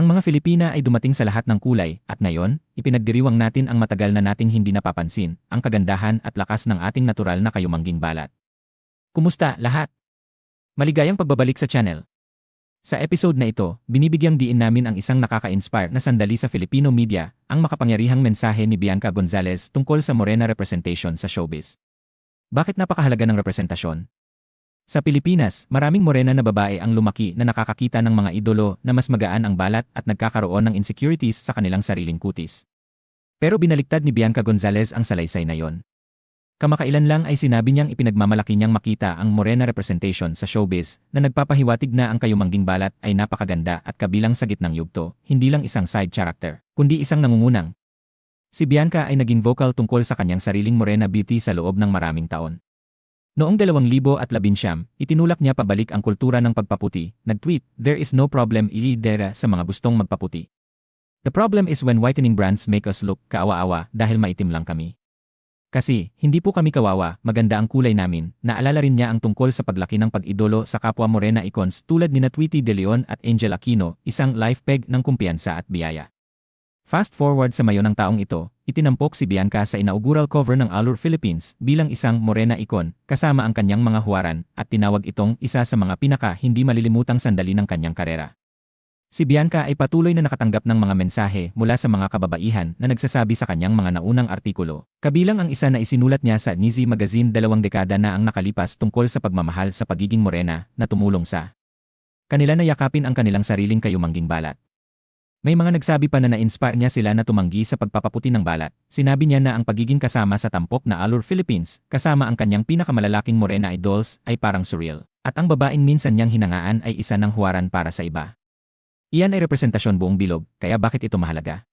Ang mga Filipina ay dumating sa lahat ng kulay at ngayon, ipinagdiriwang natin ang matagal na nating hindi napapansin, ang kagandahan at lakas ng ating natural na kayumangging balat. Kumusta lahat? Maligayang pagbabalik sa channel. Sa episode na ito, binibigyang diin namin ang isang nakaka-inspire na sandali sa Filipino media, ang makapangyarihang mensahe ni Bianca Gonzalez tungkol sa morena representation sa showbiz. Bakit napakahalaga ng representasyon? Sa Pilipinas, maraming morena na babae ang lumaki na nakakakita ng mga idolo na mas magaan ang balat at nagkakaroon ng insecurities sa kanilang sariling kutis. Pero binaliktad ni Bianca Gonzalez ang salaysay na yon. Kamakailan lang ay sinabi niyang ipinagmamalaki niyang makita ang morena representation sa showbiz na nagpapahiwatig na ang kayumangging balat ay napakaganda at kabilang sa gitnang yugto, hindi lang isang side character, kundi isang nangungunang. Si Bianca ay naging vocal tungkol sa kanyang sariling morena beauty sa loob ng maraming taon. Noong 2019, itinulak niya pabalik ang kultura ng pagpaputi. Nag-tweet, There is no problem i-dera sa mga gustong magpaputi. The problem is when whitening brands make us look kaawa-awa dahil maitim lang kami. Kasi, hindi po kami kawawa, maganda ang kulay namin. Naalala rin niya ang tungkol sa paglaki ng pag-idolo sa kapwa morena icons tulad ni na Tweety De Leon at Angel Aquino, isang life peg ng kumpiyansa at biyaya. Fast forward sa mayo ng taong ito, itinampok si Bianca sa inaugural cover ng Allure Philippines bilang isang morena icon kasama ang kanyang mga huwaran at tinawag itong isa sa mga pinaka hindi malilimutang sandali ng kanyang karera. Si Bianca ay patuloy na nakatanggap ng mga mensahe mula sa mga kababaihan na nagsasabi sa kanyang mga naunang artikulo. Kabilang ang isa na isinulat niya sa Nizi Magazine dalawang dekada na ang nakalipas tungkol sa pagmamahal sa pagiging morena na tumulong sa kanila na yakapin ang kanilang sariling kayumangging balat. May mga nagsabi pa na na-inspire niya sila na tumanggi sa pagpapaputi ng balat. Sinabi niya na ang pagiging kasama sa tampok na Allure Philippines, kasama ang kanyang pinakamalalaking morena idols, ay parang surreal. At ang babaeng minsan niyang hinangaan ay isa ng huwaran para sa iba. Iyan ay representasyon buong bilog, kaya bakit ito mahalaga?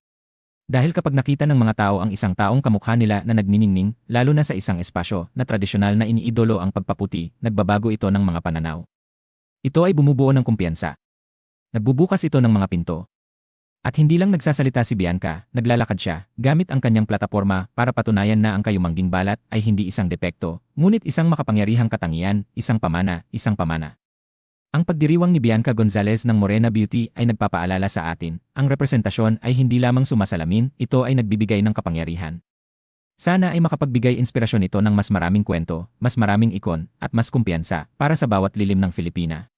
Dahil kapag nakita ng mga tao ang isang taong kamukha nila na nagniningning, lalo na sa isang espasyo na tradisyonal na iniidolo ang pagpaputi, nagbabago ito ng mga pananaw. Ito ay bumubuo ng kumpiyansa. Nagbubukas ito ng mga pinto, at hindi lang nagsasalita si Bianca, naglalakad siya, gamit ang kanyang plataforma para patunayan na ang kayumangging balat ay hindi isang depekto, ngunit isang makapangyarihang katangian, isang pamana, isang pamana. Ang pagdiriwang ni Bianca Gonzalez ng Morena Beauty ay nagpapaalala sa atin, ang representasyon ay hindi lamang sumasalamin, ito ay nagbibigay ng kapangyarihan. Sana ay makapagbigay inspirasyon ito ng mas maraming kwento, mas maraming ikon, at mas kumpiyansa para sa bawat lilim ng Filipina.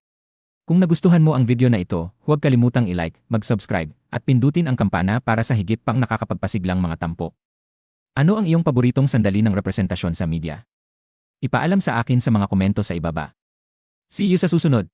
Kung nagustuhan mo ang video na ito, huwag kalimutang i-like, mag-subscribe, at pindutin ang kampana para sa higit pang nakakapagpasiglang mga tampok. Ano ang iyong paboritong sandali ng representasyon sa media? Ipaalam sa akin sa mga komento sa ibaba. See you sa susunod!